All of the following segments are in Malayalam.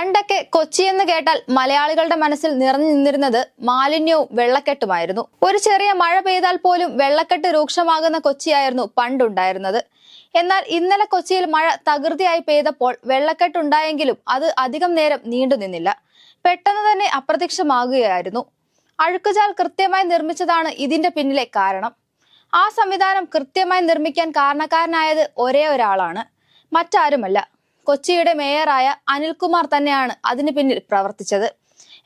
പണ്ടൊക്കെ കൊച്ചി എന്ന് കേട്ടാൽ മലയാളികളുടെ മനസ്സിൽ നിറഞ്ഞു നിന്നിരുന്നത് മാലിന്യവും വെള്ളക്കെട്ടുമായിരുന്നു. ഒരു ചെറിയ മഴ പെയ്താൽ പോലും വെള്ളക്കെട്ട് രൂക്ഷമാകുന്ന കൊച്ചിയായിരുന്നു പണ്ടുണ്ടായിരുന്നത്. എന്നാൽ ഇന്നലെ കൊച്ചിയിൽ മഴ തകൃതിയായി പെയ്തപ്പോൾ വെള്ളക്കെട്ടുണ്ടായെങ്കിലും അത് അധികം നേരം നീണ്ടു നിന്നില്ല. പെട്ടെന്ന് തന്നെ അപ്രത്യക്ഷമാകുകയായിരുന്നു. അഴുക്കുചാൽ കൃത്യമായി നിർമ്മിച്ചതാണ് ഇതിന്റെ പിന്നിലെ കാരണം. ആ സംവിധാനം കൃത്യമായി നിർമ്മിക്കാൻ കാരണക്കാരനായത് ഒരേ ഒരാളാണ്. മറ്റാരുമല്ല. കൊച്ചിയുടെ മേയറായ അനിൽകുമാർ തന്നെയാണ് അതിന് പിന്നിൽ പ്രവർത്തിച്ചത്.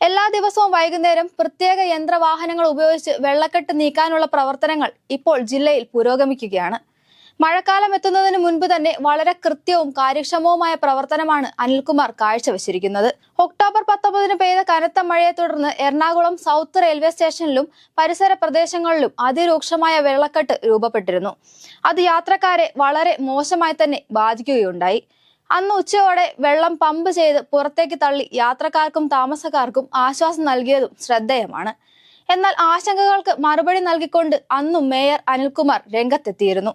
എല്ലാ ദിവസവും വൈകുന്നേരം പ്രത്യേക യന്ത്രവാഹനങ്ങൾ ഉപയോഗിച്ച് വെള്ളക്കെട്ട് നീക്കാനുള്ള പ്രവർത്തനങ്ങൾ ഇപ്പോൾ ജില്ലയിൽ പുരോഗമിക്കുകയാണ്. മഴക്കാലം എത്തുന്നതിന് മുൻപ് തന്നെ വളരെ കൃത്യവും കാര്യക്ഷമവുമായ പ്രവർത്തനമാണ് അനിൽകുമാർ കാഴ്ചവെച്ചിരിക്കുന്നത്. ഒക്ടോബർ പത്തൊമ്പതിന് പെയ്ത കനത്ത മഴയെ തുടർന്ന് എറണാകുളം സൗത്ത് റെയിൽവേ സ്റ്റേഷനിലും പരിസര പ്രദേശങ്ങളിലും അതിരൂക്ഷമായ വെള്ളക്കെട്ട് രൂപപ്പെട്ടിരുന്നു. അത് യാത്രക്കാരെ വളരെ മോശമായി തന്നെ ബാധിക്കുകയുണ്ടായി. അന്ന് ഉച്ചയോടെ വെള്ളം പമ്പ് ചെയ്ത് പുറത്തേക്ക് തള്ളി യാത്രക്കാർക്കും താമസക്കാർക്കും ആശ്വാസം നൽകിയതും ശ്രദ്ധേയമാണ്. എന്നാൽ ആശങ്കകൾക്ക് മറുപടി നൽകിക്കൊണ്ട് അന്നും മേയർ അനിൽകുമാർ രംഗത്തെത്തിയിരുന്നു.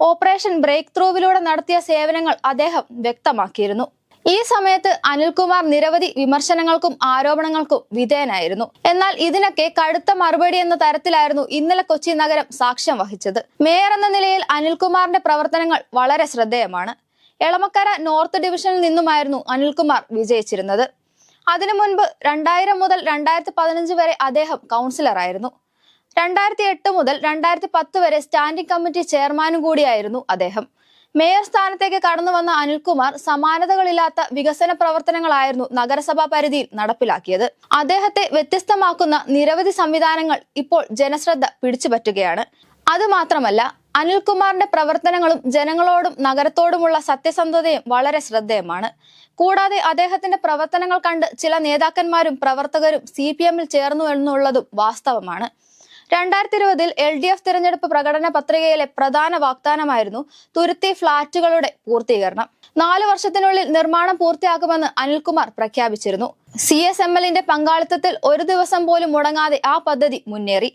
ഓപ്പറേഷൻ ബ്രേക്ക് ത്രൂവിലൂടെ നടത്തിയ സേവനങ്ങൾ അദ്ദേഹം വ്യക്തമാക്കിയിരുന്നു. ഈ സമയത്ത് അനിൽകുമാർ നിരവധി വിമർശനങ്ങൾക്കും ആരോപണങ്ങൾക്കും വിധേയനായിരുന്നു. എന്നാൽ ഇതിനൊക്കെ കടുത്ത മറുപടി എന്ന തരത്തിലായിരുന്നു ഇന്നലെ കൊച്ചി നഗരം സാക്ഷ്യം വഹിച്ചത്. മേയർ എന്ന നിലയിൽ അനിൽകുമാറിന്റെ പ്രവർത്തനങ്ങൾ വളരെ ശ്രദ്ധേയമാണ്. എളമക്കര നോർത്ത് ഡിവിഷനിൽ നിന്നുമായിരുന്നു അനിൽകുമാർ വിജയിച്ചിരുന്നത്. അതിനു മുൻപ് രണ്ടായിരം മുതൽ രണ്ടായിരത്തി പതിനഞ്ച് വരെ അദ്ദേഹം കൗൺസിലറായിരുന്നു രണ്ടായിരത്തി എട്ട് മുതൽ രണ്ടായിരത്തി പത്ത് വരെ സ്റ്റാൻഡിംഗ് കമ്മിറ്റി ചെയർമാനും കൂടിയായിരുന്നു അദ്ദേഹം. മേയർ സ്ഥാനത്തേക്ക് കടന്നു വന്ന അനിൽകുമാർ സമാനതകളില്ലാത്ത വികസന പ്രവർത്തനങ്ങളായിരുന്നു നഗരസഭാ പരിധിയിൽ നടപ്പിലാക്കിയത്. അദ്ദേഹത്തെ വ്യത്യസ്തമാക്കുന്ന നിരവധി സംവിധാനങ്ങൾ ഇപ്പോൾ ജനശ്രദ്ധ പിടിച്ചുപറ്റുകയാണ്. അതുമാത്രമല്ല അനിൽകുമാറിന്റെ പ്രവർത്തനങ്ങളും ജനങ്ങളോടും നഗരത്തോടുമുള്ള സത്യസന്ധതയും വളരെ ശ്രദ്ധേയമാണ്. കൂടാതെ അദ്ദേഹത്തിന്റെ പ്രവർത്തനങ്ങൾ കണ്ട് ചില നേതാക്കന്മാരും പ്രവർത്തകരും സി പി എമ്മിൽ ചേർന്നു എന്നുള്ളതും വാസ്തവമാണ്. രണ്ടായിരത്തി ഇരുപതിൽ എൽ ഡി എഫ് തിരഞ്ഞെടുപ്പ് പ്രകടന പത്രികയിലെ പ്രധാന വാഗ്ദാനമായിരുന്നു തുരുത്തി ഫ്ളാറ്റുകളുടെ പൂർത്തീകരണം. നാലു വർഷത്തിനുള്ളിൽ നിർമ്മാണം പൂർത്തിയാക്കുമെന്ന് അനിൽകുമാർ പ്രഖ്യാപിച്ചിരുന്നു. സി എസ് എം എല്ലിന്റെ പങ്കാളിത്തത്തിൽ ഒരു ദിവസം പോലും മുടങ്ങാതെ ആ പദ്ധതി മുന്നേറി.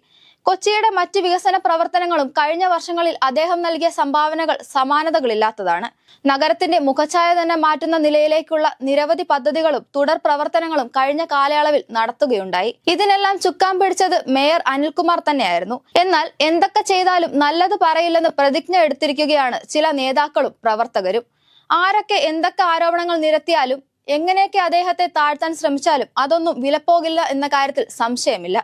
കൊച്ചിയുടെ മറ്റ് വികസന പ്രവർത്തനങ്ങളും കഴിഞ്ഞ വർഷങ്ങളിൽ അദ്ദേഹം നൽകിയ സംഭാവനകൾ സമാനതകളില്ലാത്തതാണ്. നഗരത്തിന്റെ മുഖഛായ തന്നെ മാറ്റുന്ന നിലയിലേക്കുള്ള നിരവധി പദ്ധതികളും തുടർ പ്രവർത്തനങ്ങളും കഴിഞ്ഞ കാലയളവിൽ നടത്തുകയുണ്ടായി. ഇതിനെല്ലാം ചുക്കാൻ പിടിച്ചത് മേയർ അനിൽകുമാർ തന്നെയായിരുന്നു. എന്നാൽ എന്തൊക്കെ ചെയ്താലും നല്ലത് പറയില്ലെന്ന് പ്രതിജ്ഞ എടുത്തിരിക്കുകയാണ് ചില നേതാക്കളും പ്രവർത്തകരും. ആരൊക്കെ എന്തൊക്കെ ആരോപണങ്ങൾ നിരത്തിയാലും എങ്ങനെയൊക്കെ അദ്ദേഹത്തെ താഴ്ത്താൻ ശ്രമിച്ചാലും അതൊന്നും വിലപ്പോകില്ല എന്ന കാര്യത്തിൽ സംശയമില്ല.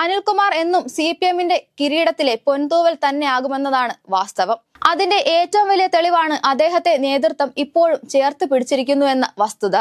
അനിൽകുമാർ എന്നും സി പി എമ്മിന്റെ കിരീടത്തിലെ പൊൻതൂവൽ തന്നെയാകുമെന്നതാണ് വാസ്തവം. അതിന്റെ ഏറ്റവും വലിയ തെളിവാണ് അദ്ദേഹത്തെ നേതൃത്വം ഇപ്പോഴും ചേർത്ത് പിടിച്ചിരിക്കുന്നുവെന്ന വസ്തുത.